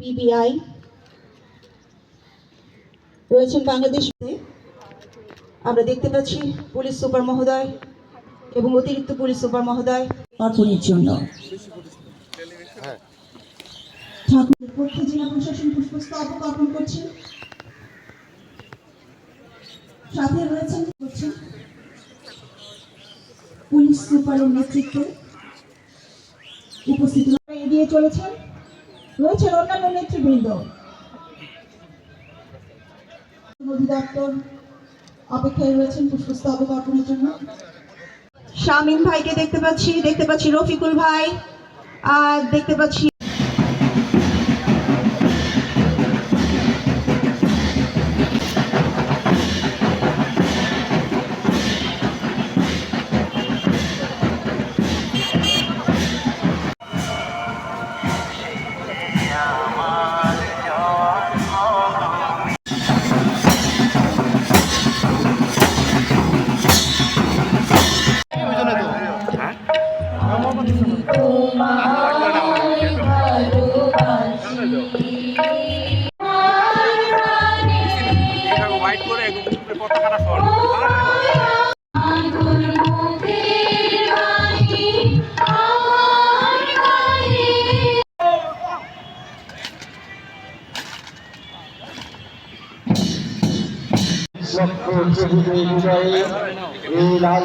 PBI রয়েছেন বাংলাদেশ আমরা দেখতে পাচ্ছি পুলিশ সুপার মহোদয় এবং অতিরিক্ত পুলিশ সুপার মহোদয় অর্পণের জন্য। ঠাকুরের জেলা প্রশাসন পুষ্পস্তবক অর্পণ করছে। সাথে রয়েছেন করছেন পুলিশ সুপারের নেতৃত্বে উপস্থিত এগিয়ে চলেছেন রয়েছেন অন্যান্য নেতৃবৃন্দ। অধিদপ্তর অপেক্ষায় রয়েছেন পুষ্পস্তবক অর্পণের জন্য। শামিন ভাইকে দেখতে পাচ্ছি দেখতে পাচ্ছি রফিকুল ভাই, আর দেখতে পাচ্ছি হোয়াইট করে পতাকাটা সর লক্ষ সবুজের বিজয়ে এই লাল